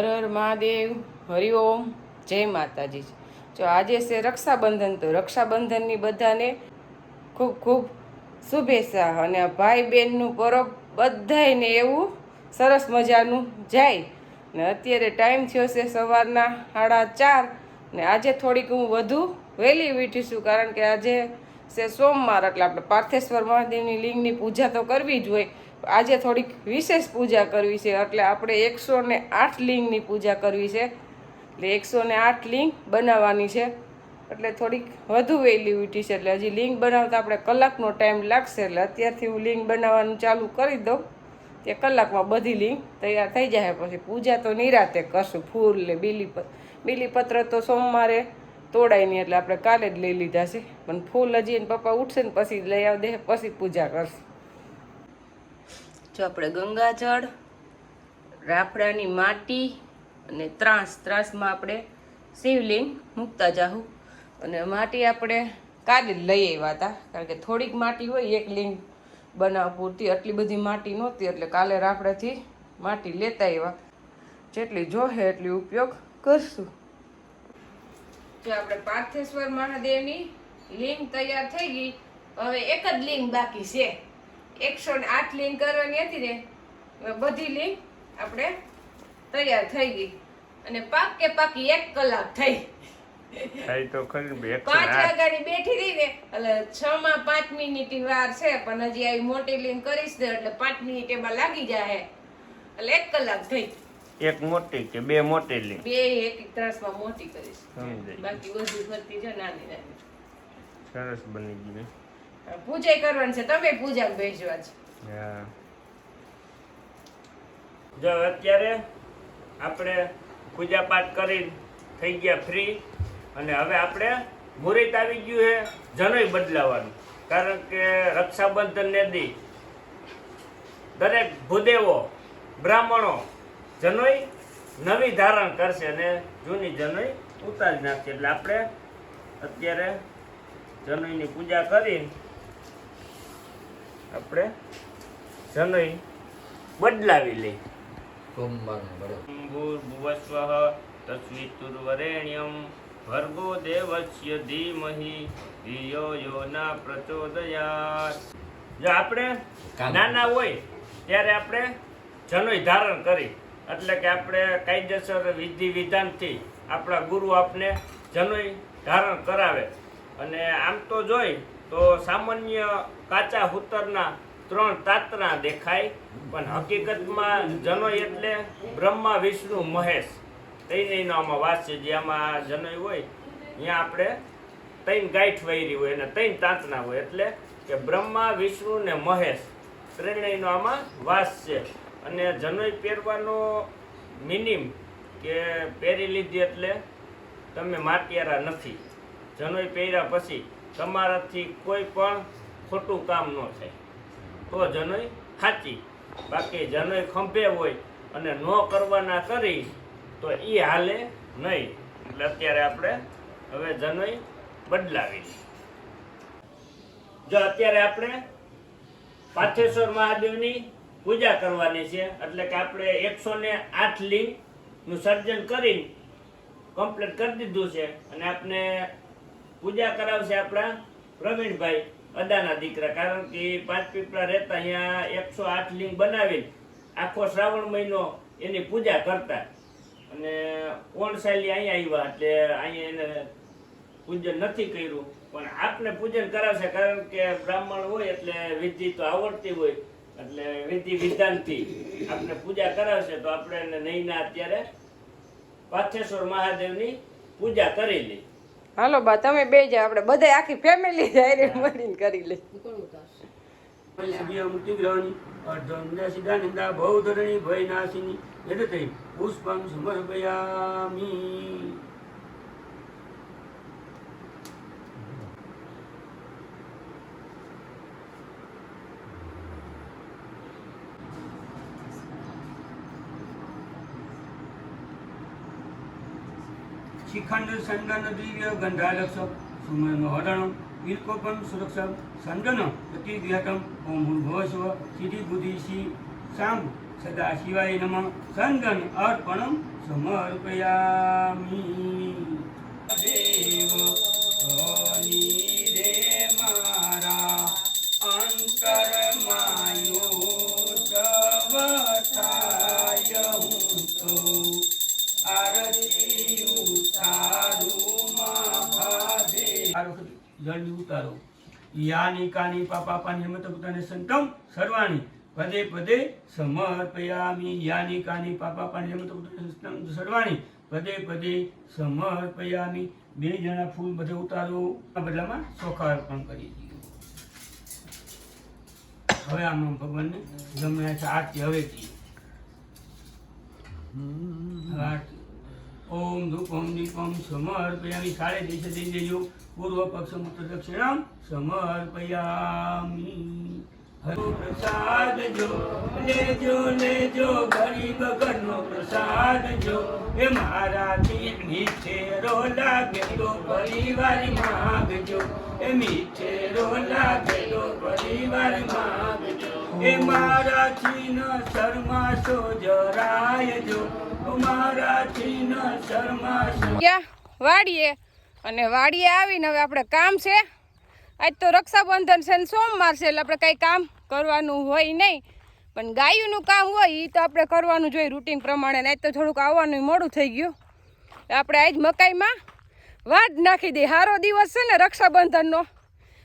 હર મહાદેવ હરિઓમ જય માતાજી. જો આજે છે રક્ષાબંધન, તો રક્ષાબંધનની બધાને ખૂબ ખૂબ શુભેચ્છા અને ભાઈ બહેનનું પરબ બધાયને એવું સરસ મજાનું જાય. ને અત્યારે ટાઈમ થયો છે સવારના સાડા ચાર ને આજે થોડીક હું વધુ વહેલી વીઠી છું કારણ કે આજે છે સોમવાર એટલે આપણે પાર્થેશ્વર મહાદેવની લિંગની પૂજા તો કરવી જ હોય. આજે થોડીક વિશેષ પૂજા કરવી છે. એટલે આપણે એકસો ને આઠ લિંગની પૂજા કરવી છે. એટલે એકસો ને આઠ લિંગ બનાવવાની છે. એટલે થોડીક વધુ ઉઠી છે. એટલે હજી લિંગ બનાવતા આપણે કલાકનો ટાઈમ લાગશે. એટલે અત્યારથી હું લિંગ બનાવવાનું ચાલુ કરી દઉં. તે કલાકમાં બધી લિંગ તૈયાર થઈ જાય. પછી પૂજા તો નિરાતે કરશું. ફૂલ ને બીલીપત્ર બીલીપત્ર તો સોમવારે તોડાય નહીં એટલે આપણે કાલે જ લઈ લીધા છે. પણ ફૂલ હજી એને પપ્પા ઉઠશે ને પછી લઈ આવ દે પછી પૂજા કરશે. જો આપણે ગંગાજળ, રાફડાની માટી અને ત્રાસ. ત્રાસમાં આપણે શિવલિંગ, મૂકતા જાહું. અને માટી આપણે કાલે જ લઈ આવ્યા હતા. કારણ કે થોડીક માટી હોય, એક લિંગ બનાવવા પૂરતી. આટલી બધી માટી નહોતી, એટલે કાલે રાફડાથી માટી લેતા આવ્યા. જેટલી જોહે એટલી ઉપયોગ કરશું. જો આપણે પાર્થેશ્વર મહાદેવની લિંગ તૈયાર થઈ ગઈ, હવે એક જ લિંગ બાકી છે. એકસો ને આઠ લિંક કરવાની હતી ને બધી લિંક આપણે તૈયાર થઈ ગઈ. અને પાક કે પાકી એક કલાક થઈ. પાંચ વાગ્યાની બેઠી રહી ને એટલે છ માં પાંચ મિનિટ વાર છે પણ હજી આવી મોટી લિંક કરીશ ને એટલે પાંચ મિનિટ એમાં લાગી જાય એટલે એક કલાક થઈ. એક મોટી કે બે મોટી બે એક ત્રાસમાં મોટી કરીશ. બાકી બધું ફરતી છે નાની નાની સરસ બની ગયું. પૂજા કરવાની છે. તમે પૂજા ભેજવા છે જો અત્યારે આપણે પૂજા પાઠ કરી થઈ ગયા ફ્રી અને હવે આપણે મુહૂર્ત આવી ગયું છે જનોય બદલાવાનું. કારણ કે રક્ષાબંધન ને દી દરેક ભૂદેવો બ્રાહ્મણો જનોય નવી ધારણ કરશે અને જૂની જનોય ઉતારી નાખશે. એટલે આપણે અત્યારે જનોયની પૂજા કરી આપણે સમય બદલાવી લઈ ભૂર્ભુવસ્વઃ તસ્વિતુર્વરેણ્યમ ભર્ગો દેવસ્ય ધીમહિ ધિયો યો ના પ્રચોદયાત. જો આપણે નાના હોય ત્યારે આપણે જનોય ધારણ કરી. એટલે કે આપણે કાયદેસર વિધિ વિધાનથી આપણા ગુરુ આપને જનોય ધારણ કરાવે. અને આમ તો જોઈ તો સામાન્ય કાચા હુતરના ત્રણ તાતરા દેખાય, પણ હકીકતમાં જનોય એટલે બ્રહ્મા, વિષ્ણુ, મહેશ. ત્રણેયનો આમાં વાસ છે. જે આમાં જનોય હોય ત્યાં આપણે ત્રણ ગાંઠ વૈરી હોય અને ત્રણ તાંતના હોય. એટલે કે બ્રહ્મા, વિષ્ણુ ને મહેશ. ત્રણેયનો આમાં વાસ છે. અને જનોય પહેરવાનો મિનિમ કે પહેરી લીધી એટલે તમે માટિયારા નથી. જનોય પહેર્યા પછી તમારાથી કોઈ પણ ખોટું કામ ન થાય. તો જનોય સાચી. બાકી જનોય ખંભે હોય અને ન કરવાના કરી તો એ હાલે નહીં. એટલે અત્યારે આપણે હવે જનોય બદલાવી જો અત્યારે આપણે પાથેશ્વર મહાદેવની પૂજા કરવાની છે, એટલે કે આપણે એકસો ને આઠ લિંગનું સર્જન કરી કમ્પ્લીટ કરી દીધું છે. અને આપણે પૂજા કરાવશે આપણા પ્રવીણભાઈ અદાના દીકરા. કારણ કે પાંચ પીપળા રહેતા અહીંયા એકસો આઠ લિંગ બનાવી આખો શ્રાવણ મહિનો એની પૂજા કરતા. અને કોણ શૈલી અહીંયા આવ્યા એટલે અહીંયા એને પૂજન નથી કર્યું. પણ આપને પૂજન કરાવશે કારણ કે બ્રાહ્મણ હોય એટલે વિધિ તો આવડતી હોય. એટલે વિધિ વિધાનથી આપણે પૂજા કરાવશે તો આપણે એને નહીંના અત્યારે પાથેશ્વર મહાદેવની પૂજા કરી લઈ હાલો બા તમે બે જાય આપણે બધા આખી ફેમિલી જાય મળીને કરી લઈ મુક્તિગ્રહણી અર્ધંદસિદાનંદા બૌદ્ધરણી ભયનાશિની થઈ પુષ્પં સમર્પયામિ. શિખંડ સંગન દિવ્ય ગંધાલક્ષ સુમન હરણ વિલકોપમ સુરક્ષમ સંગન પ્રતિવ્યાતમ ઓમ ભૂર્ભુવસ્વ સિદ્ધિ બુદ્ધિ શ્રી સાંભ સદા શિવાય નમ. સંગન અર્પણમ સમર્પયામી. દેવ હરિ રે મારા અંતરમાયો જલ્દી ઉતારો. યાની કાની પાપા પાની હેમત પોતાને સંતમ સર્વાણી. પદે પદે સમર્પયામી. યાની કાની પાપાપાની હેમત પોતાને સર્વાણી. પદે પદે સમર્પયામી. બે જણા ફૂલ બધે ઉતારો. આ બદલામાં ચોખા અર્પણ કરી હવે આમાં ભગવાનને ગમે છે. આરતી હવેથી. આરતી. ઓમ ધૂપમ દીપમ સમર્પયામી. સાડે દેશે દેજો પૂર્વ પક્ષ મુક્ત દક્ષિણમ સમર્પયામી. હરો પ્રસાદ જો, લેજો લેજો, ગરીબ ઘરનો પ્રસાદ જો. એ મારા મારાથી મીઠેરો લાગે તો પરિવાર માગજો. એ મીઠેરો લાગે તો પરિવાર માગજો. એ મારાથી ન શરમાશો, જરાય વાડીએ. અને વાડીએ આવીને હવે આપણે કામ છે. આજ તો રક્ષાબંધન છે ને સોમવાર છે, એટલે આપણે કંઈ કામ કરવાનું હોય નહીં. પણ ગાયુંનું કામ હોય એ તો આપણે કરવાનું જોઈએ રૂટીન પ્રમાણે. આજ તો થોડુંક આવવાનું મોડું થઈ ગયું. આપણે આજ મકાઈમાં વાડ નાખી દઈએ. સારો દિવસ છે ને રક્ષાબંધનનો.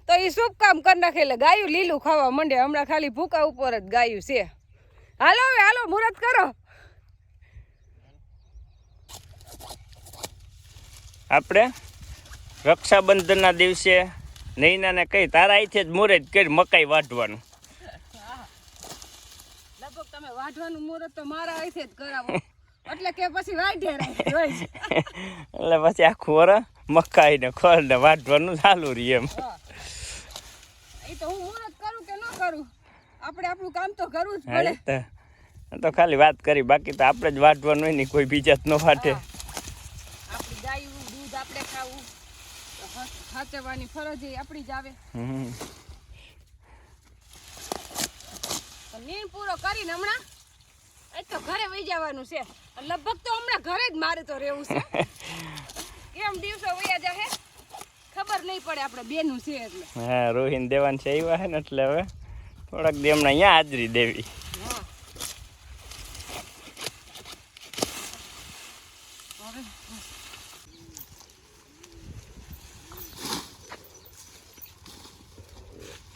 તો એ શુભ કામ કરી નાખે એટલે ગાયું લીલું ખાવા માંડે. હમણાં ખાલી ભૂકા ઉપર જ ગાયું છે. હાલો હવે હાલો મુહૂર્ત કરો. આપણે રક્ષાબંધનના દિવસે નૈનાને કઈ તારા અહીંથી જ મુહૂર્ત કરી મકાઈ વાઢવાનું. લગભગ તમે વાઢવાનું મુહૂર્ત તો મારા અહીંથી જ કરાવો. એટલે કે પછી વાઢે. એટલે પછી આખું વર મકાઈ ને ખોર ને વાઢવાનું ચાલુ રહી એમ. એ તો હું મુહૂર્ત કરું કે ન કરું? આપણે આપણું કામ તો કરવું જ પડે. તો ખાલી વાત કરી બાકી તો આપણે જ વાટવાનું હોય ને કોઈ બીજા જ ન વાટે. આપણી ગાયું દૂધ આપણે ખાવું. સાચવવાની ફરજ એ આપણી જ આવે. તો પૂરો કરીને હમણાં એ તો ઘરે વહી જવાનું છે. લગભગ તો હમણાં ઘરે જ મારે તો રહેવું છે. કેમ દિવસો વયા જાહે. ખબર નહીં પડે આપણે બેનું છે એટલે. હા રોહિન દેવાન છે આવ્યા છે ને એટલે હવે થોડાક દી હમણાં અહીંયા હાજરી દેવી. હા.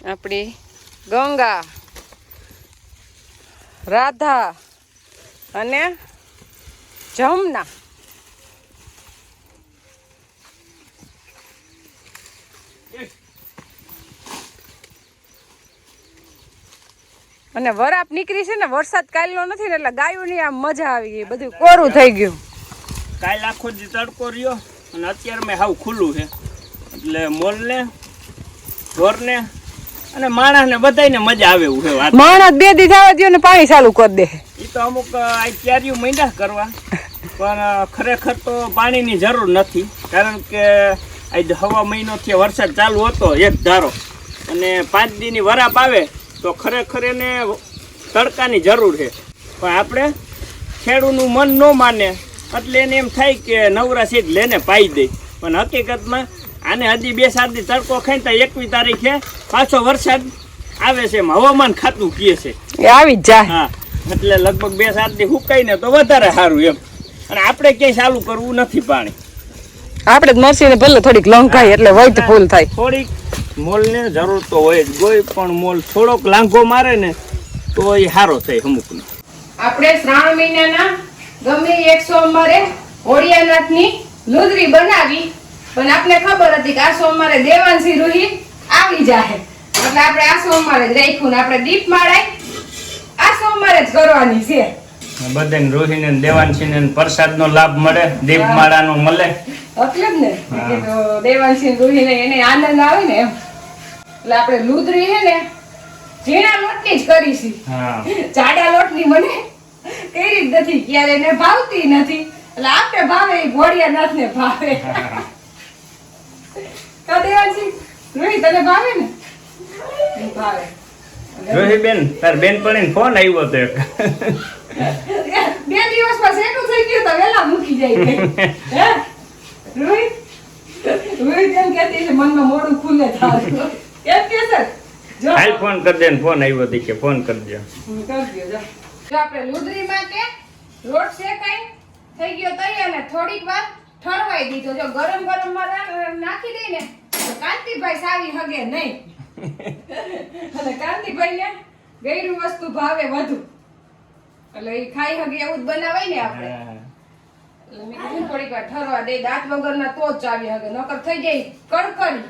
આપણી ગંગા રાધા અને જમના. અને વરાપ નીકળી છે ને વરસાદ કાલનો નથી ને એટલે ગાયોની આમ મજા આવી ગઈ બધું કોરું થઈ ગયું. કાલ આખો જ તડકો રહ્યો અને અત્યારે મેં હાવ ખુલ્લું છે. એટલે મોલને ઢોરને અને માણસને બધાયને મજા આવે એવું છે વાત. માણસ બે દી થવા દ્યો ને પાણી ચાલુ કરી દે. એ તો અમુક આ ક્યારીઓ મહિના કરવા પણ ખરેખર તો પાણીની જરૂર નથી. કારણ કે આજ હવા મહિનોથી વરસાદ ચાલુ હતો એક ધારો. અને પાંચ દીની વરાપ આવે તો ખરેખર એને તડકાની જરૂર છે. પણ આપણે ખેડૂતનું મન ન માને એટલે એને એમ થાય કે નવરા સીટ લેને પાઈ દે. પણ હકીકતમાં આને હજી બે સાતથી તડકો ખાઈને તો એકવીસ તારીખે પાછો વરસાદ આવે છે એમ હવામાન ખાતું કહે છે. એ આવી જ જાય. હા એટલે લગભગ બે સાતથી હુકાઈને તો વધારે સારું એમ. અને આપણે ક્યાંય ચાલુ કરવું નથી પાણી. આપણે જ મરસી ને ભલે થોડીક લંકાય એટલે વૈધ ફૂલ થાય. થોડીક મોલને જરૂર તો હોય જ. કોઈ પણ મોલ થોડોક લાંઘો મારે ને તો એ સારો થાય અમુકનો. આપણે શ્રાવણ મહિનાના ગમે એક સોમવારે હોળિયાનાથની લુદરી બનાવી પણ આપને ખબર હતી કે આ સોમવારે દેવાંશી રૂહી આવી જાહે. એટલે આપણે આ સોમવારે જ રાખ્યું ને આપણે દીપ માળાય આ સોમવારે જ કરવાની છે. બધાને રોહીને દેવાનસિંહને પ્રસાદનો લાભ મળે દીપમાળાનો મળે. એટલે જ ને. દેવાંશી રૂહીને એને આનંદ આવે ને એમ. એટલે આપણે લુદરી હે ને ઝીણા લોટની જ કરીશી. જાડા લોટની મને કરી જ નથી ક્યારે એને ભાવતી નથી. એટલે આપણે ભાવે એ ભોળિયાનાથ ને ભાવે તો દેવાજી રોહિત તને ભાવે ને? ભાવે. એટલે રોહીબેન તાર બેનપણીને ફોન આવ્યો હતો એક. બે દિવસમાં એટલું થઈ ગયું તો વેલા મૂકી જાય કે. હે? રોહિત? રોહિત એમ કહેતી છે મનમાં મોડું ખુલે થાય એમ કે સર હાલ ફોન કરી દે ને ફોન આવ્યો હતી કે ફોન કરજો હું કરી દ્યો, જો. આપણે લુદરી માટે લોટ શેકાઈ થઈ ગયો તૈયાર અને થોડીક વાર ઠરવાઈ દીધો. જો ગરમ ગરમમાં નાખી દઈ ને કાંતિભાઈ સારી હગે નહીં. અને કાંતિભાઈ ને ગયરું વસ્તુ ભાવે વધુ. એટલે એ ખાઈ હગે એવું જ બનાવાય ને આપણે. એટલે મેં કીધું થોડીક વાર ઠરવા દે, દાંત વગરના તો જ ચાવી હગે, નકર થઈ જાય કડકડી.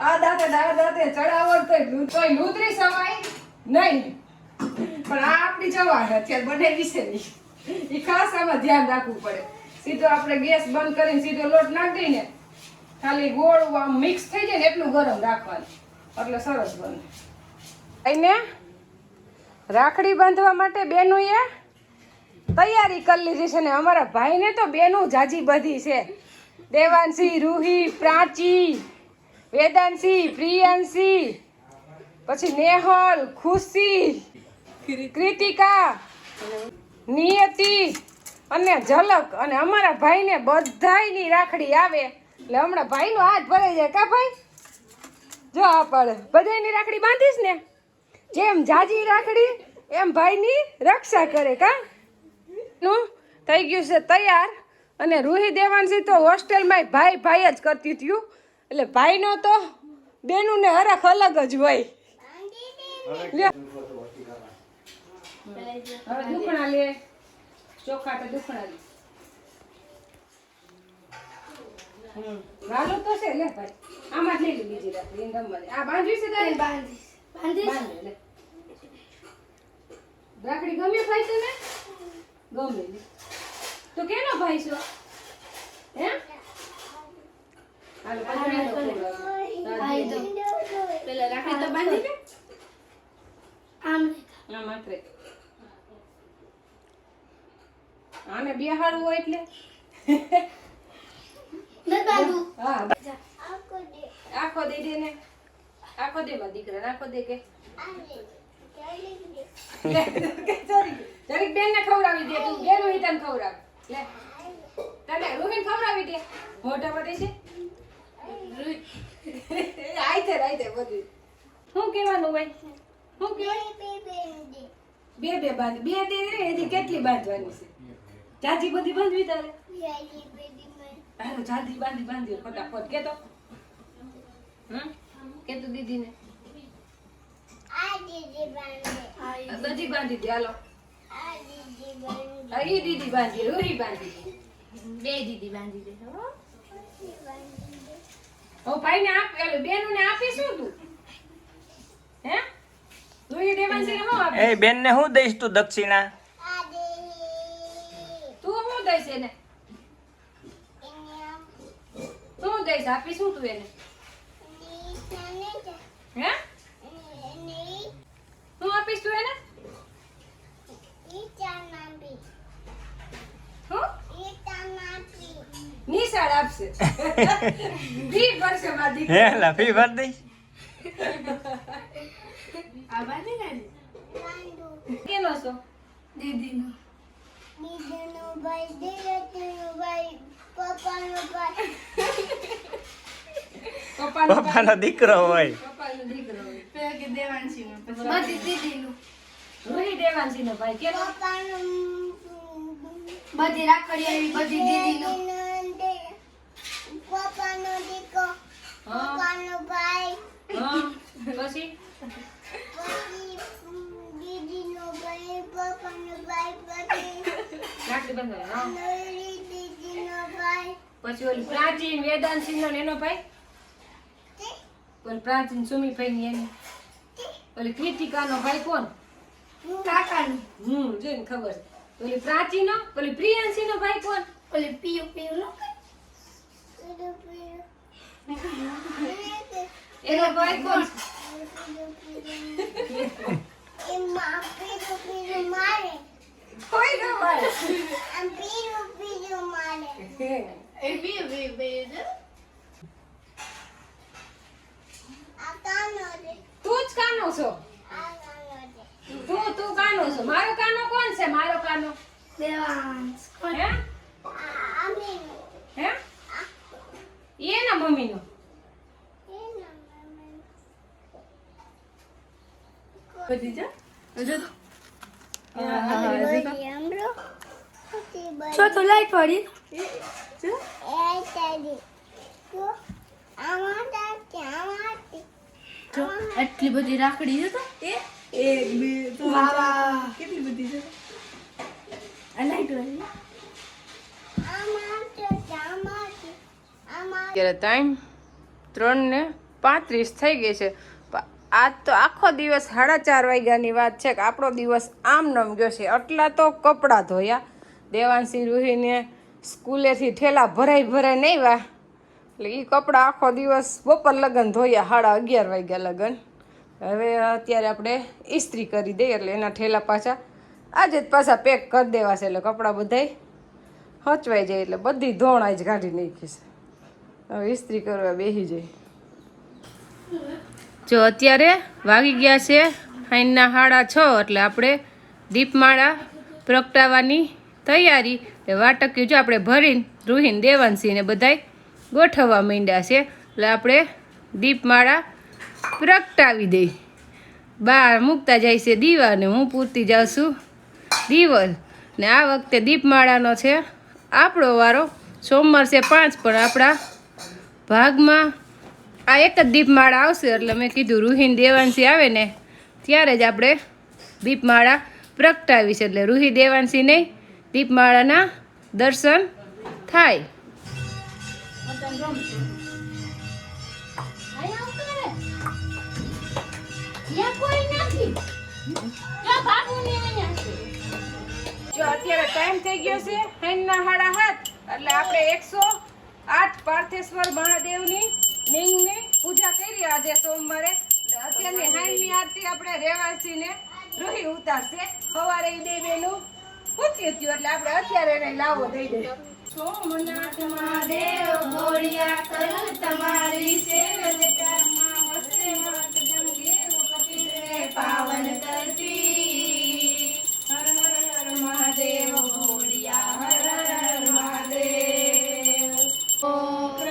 આ દાંતે આ દાંતે ચડાવડ તો તોય લૂતરી સવાય નહીં. પણ આ આપણી જવા અત્યારે બનેલી છે નહીં એ ખાસ આમાં ધ્યાન રાખવું પડે. સીધો આપણે ગેસ બંધ કરીને સીધો લોટ નાખી દઈને ખાલી ગોળ આમ મિક્સ થઈ જાય ને એટલું ગરમ રાખવાનું. એટલે સરસ બને. એને રાખડી બાંધવા માટે બેનુએ તૈયારી કરી લીધી છે ને અમારા ભાઈને તો બેનું જાજી બધી છે. દેવાંશી, રૂહી, પ્રાચી, વેદાંશી, પ્રિયાંશી, પછી નેહલ, ખુશી કૃતિકા નિયતિ અને ઝલક. અને અમારા ભાઈને બધાયની રાખડી આવે. એટલે હમણાં ભાઈનો હાથ ભરાઈ જાય. કા ભાઈ? જો આ પડે. બધાયની રાખડી બાંધીશ ને? જેમ જાજી રાખડી, એમ ભાઈની રક્ષા કરે, કા? નું થઈ ગયું છે તૈયાર. અને રૂહી દેવાનસી તો હોસ્ટેલમાં ભાઈ ભાઈ જ કરતી થયું. એટલે ભાઈનો તો બેનું ને હરખ અલગ જ હોય. લે. ચોખા તો દુખણા લે. વાલો તો છે લે ભાઈ. આમાં જ લઈ લે બીજી રાખડી એને રમવા દે. આ બાંધવી છે તારે? બાંધી લે રાખડી ગમે ભાઈ તને? ગમે લે તો કેનો ભાઈ છો? હે? હાલો પકડી તો ખવડાવી. પેલા. રાખડી તો બાંધી લે. આમ આ માત્ર આને બિહાડવું હોય એટલે. નથી બાંધવું. હા આખો દે દે ને. આખો દે માં દીકરા આખો દે કે. જરીક બેન ને ખવડાવી દે તું બેન હોય તને ખવડાવ. લે. તને રોહિન ખવડાવી દે. મોટા પર છે આઈતે આઈતે બધું શું કહેવાનું હોય શું કહેવાય? બે બે બાંધ. બે દે રે એની કેટલી બાંધવાની છે? જાજી બધી બાંધવી તારે? હાલો જાજી બાંધી બાંધી ફટાફટ. કે તો હમ? કે તું દીદીને બધી. બાંધી દે હાલો. અહીં દીદી બાંધી. રૂહી બાંધી દે બે દીદી બાંધી દે હો. ઓ ભાઈને આપ એટલે બેનુને આપીશું તું. હે? રૂહી દેવાંશી છે હું આપે એ બેન ને હું દઈશ તું દક્ષિણા? તું શું દઈશ એને? તું દઈશ આપી શું તું એને? હે? શું આપીશ તું એને? નિશાળ આપશે. ફી ભરશે મારી. હે લા ફી ભર દઈશ. આ બાંધી ને કેનો છો? દીદીનો. હોય પપ્પાનો દીકરો. હોય. કે દેવાંશીનો. પછી બધી દીદીનું દેવાંશીનો ભાઈ કેનો બધી ભાઈ આવી બધી દીદીનું. હા. હા. પછી? રાખડી બંધાવી હા. પછી ઓલી પ્રાચીન વેદાંશી નો એનો ભાઈ? ઓલી પ્રાચીન સુમીભાઈ ની એની. ઓલી કૃતિકાનો ભાઈ કોણ? કાકાનું. હમ જોઈને ખબર ઓલી પ્રાચીનો ઓલી પ્રિયાંશી નો ભાઈ કોણ? ઓલી પીયું પીયું નો એનો ભાઈ કોણ? કોઈ ન મારે. એ પીયું પીયું પીયું છે? તું જ કાનો છો? તું તું કાનો છો? મારો કાનો કોણ છે? મારો કાનો. દેવાંશ. હે? હે? એ ના મમ્મીનો. બધી જા? છો તો. લાઈટ પડી. જો. એટલી બધી રાખડી છે તો? એક બે ત્રણ કેટલી બધી છે? આ લાઈટ વાળી અત્યારે ટાઈમ ત્રણ ને પાંત્રીસ થઈ ગઈ છે. આજ તો આખો દિવસ સાડા ચાર વાગ્યાની વાત છે કે આપણો દિવસ આમ નમ ગયો છે. આટલા તો કપડાં ધોયા. દેવાંશી રૂહીને સ્કૂલેથી ઠેલા ભરાઈ ભરાઈ નહીં વા એટલે એ કપડાં આખો દિવસ બપોર લગ્ન ધોયા સાડા અગિયાર વાગ્યા લગ્ન. હવે અત્યારે આપણે ઇસ્ત્રી કરી દઈએ એટલે એના ઠેલા પાછા આજે જ પાછા પેક કરી દેવા છે એટલે કપડાં બધાય હચવાઈ જાય એટલે બધી ધોણ જ કાઢી નાખીશ હવે ઇસ્ત્રી કરવા બેસી જાય. જો અત્યારે વાગી ગયા છે ફાઈનના સાડા છ એટલે આપણે દીપમાળા પ્રગટાવવાની તૈયારી. વાટક્યું જો આપણે ભરીને રૂહીને દેવાંશીને બધાય ગોઠવવા માંડ્યા છે. એટલે આપણે દીપમાળા પ્રગટાવી દઈ. બહાર મૂકતા જાય છે દીવા ને હું પૂરતી જાઉં છું. દીવલ. ને આ વખતે દીપમાળાનો છે આપણો વારો. સોમવાર છે પાંચ, પણ આપણા ભાગમાં આ એક જ દીપમાળા આવશે. એટલે મેં કીધું રૂહીન દેવાંશી આવે ને, ત્યારે જ આપણે દીપમાળા પ્રગટાવી છે એટલે રૂહી દેવાંશીને દીપમાળાના દર્શન થાય. જો અત્યારે ટાઈમ થઈ ગયો છે હાઈના હાડા હાથ, એટલે આપણે એકસો આઠ પાર્થેશ્વર મહાદેવની નિંગની પૂજા કરી આજે સોમવારે. એટલે અત્યારની હાઈની આરતી આપણે રેવાસીને રૂહી ઉતારશે. સવારે ઈ બે બેનું એટલે આપણે અત્યારે એને લાવો દઈ દઈએ સોમનાથ મહાદેવ, ગોળિયા કરું તમારી સેવતામાં વસ્તે વાત ગંગે કપિલે પાવન કરતી. હર હર હર મહાદેવ, ગોળિયા હર હર હર મહાદેવ. ઓમ